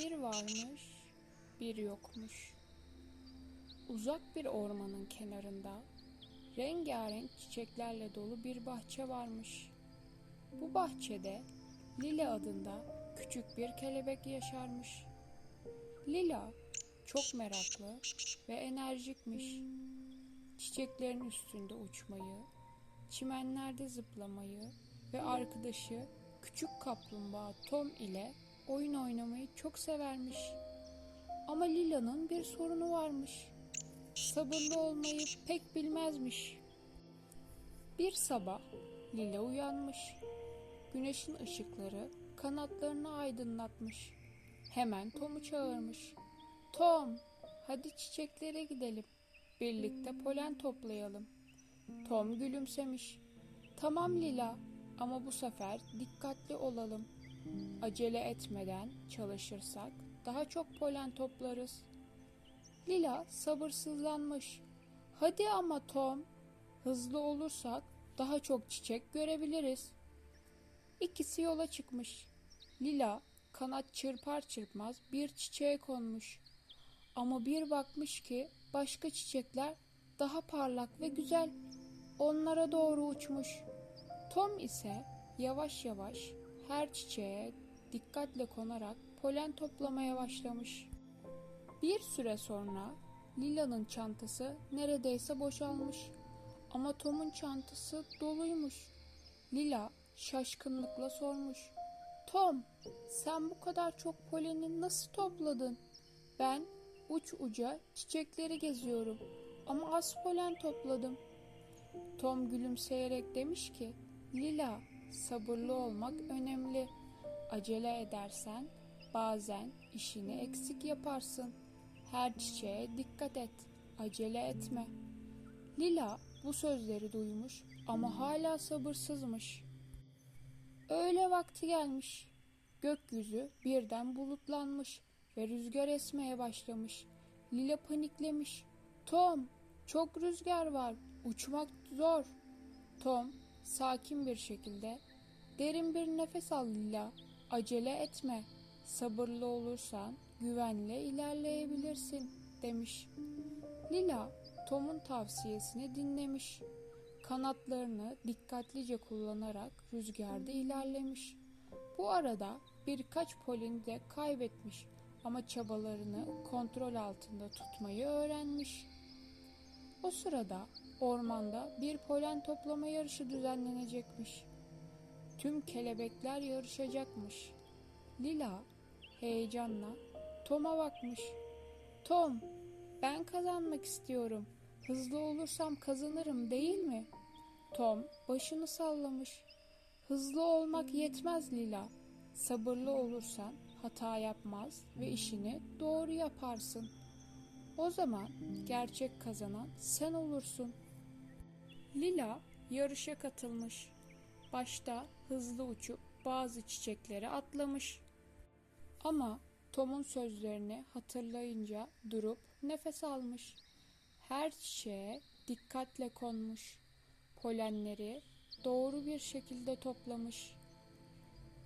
Bir varmış, bir yokmuş. Uzak bir ormanın kenarında rengarenk çiçeklerle dolu bir bahçe varmış. Bu bahçede Lila adında küçük bir kelebek yaşarmış. Lila çok meraklı ve enerjikmiş. Çiçeklerin üstünde uçmayı, çimenlerde zıplamayı ve arkadaşı küçük kaplumbağa Tom ile oyun oynamayı çok severmiş. Ama Lila'nın bir sorunu varmış. Sabırlı olmayı pek bilmezmiş. Bir sabah Lila uyanmış. Güneşin ışıkları kanatlarını aydınlatmış. Hemen Tom'u çağırmış. Tom, hadi çiçeklere gidelim. Birlikte polen toplayalım. Tom gülümsemiş. Tamam Lila ama bu sefer dikkatli olalım. Acele etmeden çalışırsak daha çok polen toplarız. Lila sabırsızlanmış. Hadi ama Tom, hızlı olursak daha çok çiçek görebiliriz. İkisi yola çıkmış. Lila kanat çırpar çırpmaz bir çiçeğe konmuş. Ama bir bakmış ki başka çiçekler daha parlak ve güzel. Onlara doğru uçmuş. Tom ise yavaş yavaş her çiçeğe dikkatle konarak polen toplamaya başlamış. Bir süre sonra Lila'nın çantası neredeyse boşalmış. Ama Tom'un çantası doluymuş. Lila şaşkınlıkla sormuş. Tom, sen bu kadar çok poleni nasıl topladın? Ben uç uca çiçekleri geziyorum ama az polen topladım. Tom gülümseyerek demiş ki, Lila, sabırlı olmak önemli. Acele edersen bazen işini eksik yaparsın. Her çiçeğe dikkat et, acele etme. Lila bu sözleri duymuş ama hala sabırsızmış. Öğle vakti gelmiş. Gökyüzü birden bulutlanmış ve rüzgar esmeye başlamış. Lila paniklemiş. Tom, çok rüzgar var. Uçmak zor. Tom sakin bir şekilde derin bir nefes al Lila. Acele etme. Sabırlı olursan güvenle ilerleyebilirsin demiş. Lila Tom'un tavsiyesini dinlemiş. Kanatlarını dikkatlice kullanarak rüzgarda ilerlemiş. Bu arada birkaç polini de kaybetmiş ama çabalarını kontrol altında tutmayı öğrenmiş. O sırada ormanda bir polen toplama yarışı düzenlenecekmiş. Tüm kelebekler yarışacakmış. Lila heyecanla Tom'a bakmış. Tom, ben kazanmak istiyorum. Hızlı olursam kazanırım değil mi? Tom başını sallamış. Hızlı olmak yetmez Lila. Sabırlı olursan hata yapmaz ve işini doğru yaparsın. O zaman gerçek kazanan sen olursun. Lila yarışa katılmış. Başta hızlı uçup bazı çiçeklere atlamış. Ama Tom'un sözlerini hatırlayınca durup nefes almış. Her çiçeğe dikkatle konmuş. Polenleri doğru bir şekilde toplamış.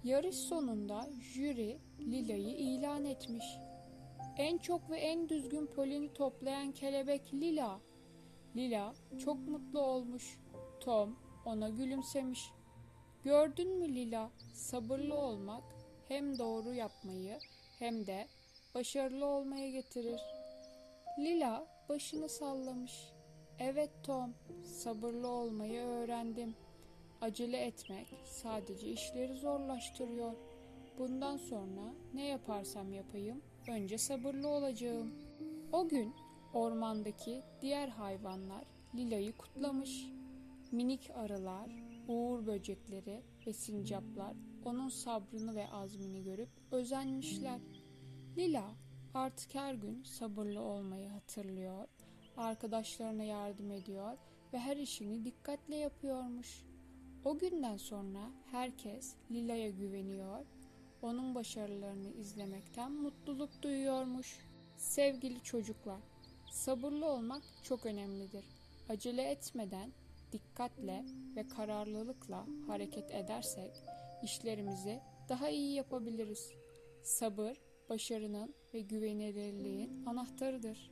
Yarış sonunda jüri Lila'yı ilan etmiş. En çok ve en düzgün poleni toplayan kelebek Lila. Lila çok mutlu olmuş. Tom ona gülümsemiş. Gördün mü Lila, sabırlı olmak hem doğru yapmayı hem de başarılı olmaya getirir. Lila başını sallamış. Evet Tom, sabırlı olmayı öğrendim. Acele etmek sadece işleri zorlaştırıyor. Bundan sonra ne yaparsam yapayım önce sabırlı olacağım. O gün ormandaki diğer hayvanlar Lila'yı kutlamış. Minik arılar, uğur böcekleri ve sincaplar onun sabrını ve azmini görüp özenmişler. Lila artık her gün sabırlı olmayı hatırlıyor, arkadaşlarına yardım ediyor ve her işini dikkatle yapıyormuş. O günden sonra herkes Lila'ya güveniyor, onun başarılarını izlemekten mutluluk duyuyormuş. Sevgili çocuklar, sabırlı olmak çok önemlidir. Acele etmeden dikkatle ve kararlılıkla hareket edersek işlerimizi daha iyi yapabiliriz. Sabır başarının ve güvenilirliğin anahtarıdır.